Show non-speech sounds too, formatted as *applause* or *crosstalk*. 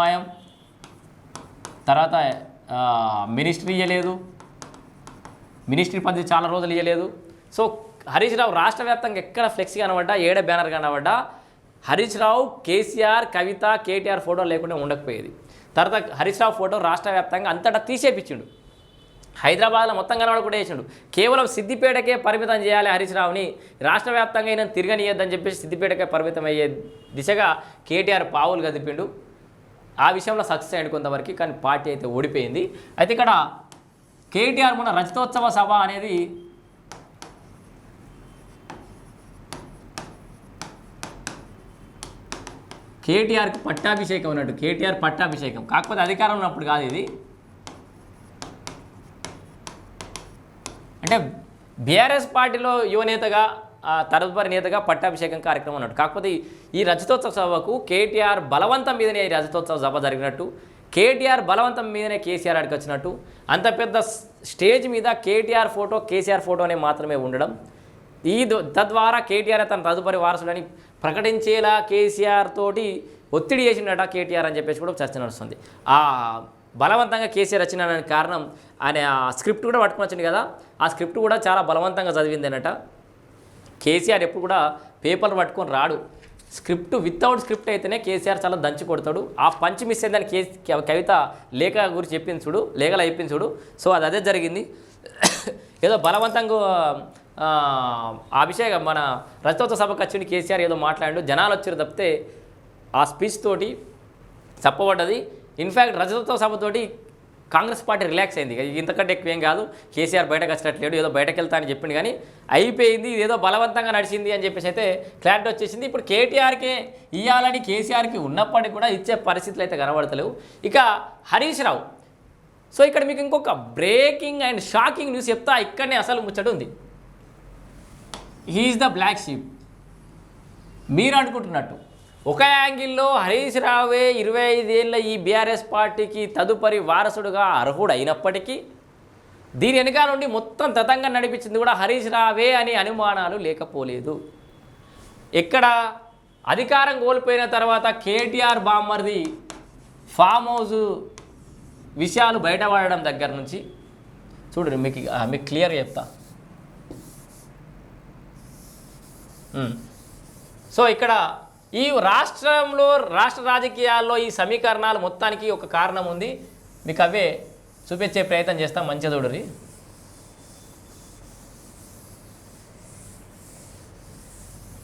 మాయం తర్వాత మినిస్ట్రీ ఇవ్వలేదు మినిస్ట్రీ పద్ధతి చాలా రోజులు ఇవ్వలేదు సో హరీష్ రావు రాష్ట్ర వ్యాప్తంగా ఎక్కడ ఫ్లెక్సీ కనబడ్డా ఏడ బ్యానర్ కనబడ్డా హరీష్ రావు కేసీఆర్ కవిత కేటీఆర్ ఫోటో లేకుండా ఉండకపోయేది. తర్వాత హరీష్ రావు ఫోటో రాష్ట్ర వ్యాప్తంగా అంతటా తీసేపించిండు హైదరాబాద్లో మొత్తం కనబడకుండా వేసిండు కేవలం సిద్దిపేటకే పరిమితం చేయాలి హరీష్ రావుని. రాష్ట్ర వ్యాప్తంగా అయినా తిరగనియద్దని చెప్పేసి సిద్దిపేటకే పరిమితం అయ్యే దిశగా కేటీఆర్ పావులు కదిపిండు. ఆ విషయంలో సక్సెస్ అయ్యాడు కొంతవరకు కానీ పార్టీ అయితే ఓడిపోయింది. అయితే ఇక్కడ కేటీఆర్ మొన్న రజతోత్సవ సభ అనేది కేటీఆర్కి పట్టాభిషేకం ఉన్నట్టు కేటీఆర్ పట్టాభిషేకం. కాకపోతే అధికారం ఉన్నప్పుడు కాదు ఇది. అంటే బీఆర్ఎస్ పార్టీలో యువనేతగా తదుపరి నేతగా పట్టాభిషేకం కార్యక్రమం అన్నట్టు కాకపోతే ఈ- రజతోత్సవ సభకు కేటీఆర్ బలవంతం మీదనే ఈ రజతోత్సవ సభ జరిగినట్టు కేటీఆర్ బలవంతం మీదనే కేసీఆర్ ఆడికి వచ్చినట్టు అంత పెద్ద స్టేజ్ మీద కేటీఆర్ ఫోటో కేసీఆర్ ఫోటోనే మాత్రమే ఉండడం. ఈ తద్వారా కేటీఆర్ తన తదుపరి వారసుడని ప్రకటించేలా కేసీఆర్ తోటి ఒత్తిడి చేసిండట కేటీఆర్ అని చెప్పేసి కూడా చర్చ నడుస్తుంది. ఆ బలవంతంగా కేసీఆర్ వచ్చిన కారణం ఆయన ఆ స్క్రిప్ట్ కూడా పట్టుకుని వచ్చింది కదా. ఆ స్క్రిప్ట్ కూడా చాలా బలవంతంగా చదివింది అనట కేసీఆర్ ఎప్పుడు కూడా పేపర్లు పట్టుకొని రాడు. స్క్రిప్ట్ వితౌట్ స్క్రిప్ట్ అయితేనే కేసీఆర్ చాలా దంచి కొడతాడు. ఆ పంచి మిస్ అయిందని కే కవిత లేఖ గురించి చెప్పింది చూడు లేఖలు అయిపోయింది చూడు. సో అది అదే జరిగింది. *coughs* ఏదో బలవంతంగా అభిషేక్ మన రజతోత్సవ సభకు వచ్చింది కేసీఆర్ ఏదో మాట్లాడు జనాలు వచ్చారు తప్పితే ఆ స్పీచ్ తోటి చెప్పబడ్డది. ఇన్ఫ్యాక్ట్ రజతోత్సవ సభతోటి కాంగ్రెస్ పార్టీ రిలాక్స్ అయింది. ఇంతకంటే ఎక్కువ ఏం కాదు. కేసీఆర్ బయటకు వచ్చినట్లేడు. ఏదో బయటకు వెళ్తా అని చెప్పింది కానీ అయిపోయింది. ఏదో బలవంతంగా నడిచింది అని చెప్పేసి అయితే క్లారిటీ వచ్చేసింది. ఇప్పుడు కేటీఆర్కే ఇవ్వాలని కేసీఆర్కి ఉన్నప్పటికీ కూడా ఇచ్చే పరిస్థితులు అయితే కనబడతలేవు. ఇక హరీష్ రావు. సో ఇక్కడ మీకు ఇంకొక బ్రేకింగ్ అండ్ షాకింగ్ న్యూస్ చెప్తా. ఇక్కడనే అసలు ముచ్చట ఉంది. హీఈస్ ద బ్లాక్ షీప్ మీరు అనుకుంటున్నట్టు. ఒక యాంగిల్లో హరీష్ రావే ఇరవై ఐదేళ్ళ ఈ బీఆర్ఎస్ పార్టీకి తదుపరి వారసుడుగా అర్హుడు అయినప్పటికీ దీని వెనకాల నుండి మొత్తం తతంగా నడిపించింది కూడా హరీష్ రావే అనే అనుమానాలు లేకపోలేదు. ఎక్కడ అధికారం కోల్పోయిన తర్వాత కేటీఆర్ బామ్మర్ది ఫామ్ హౌస్ విషయాలు బయటపడడం దగ్గర నుంచి చూడండి మీకు మీకు క్లియర్ చెప్తా. సో ఇక్కడ ఈ రాష్ట్రంలో రాష్ట్ర రాజకీయాల్లో ఈ సమీకరణాలు మొత్తానికి ఒక కారణం ఉంది. మీకు అవే చూపించే ప్రయత్నం చేస్తాం. మంచి చూడరి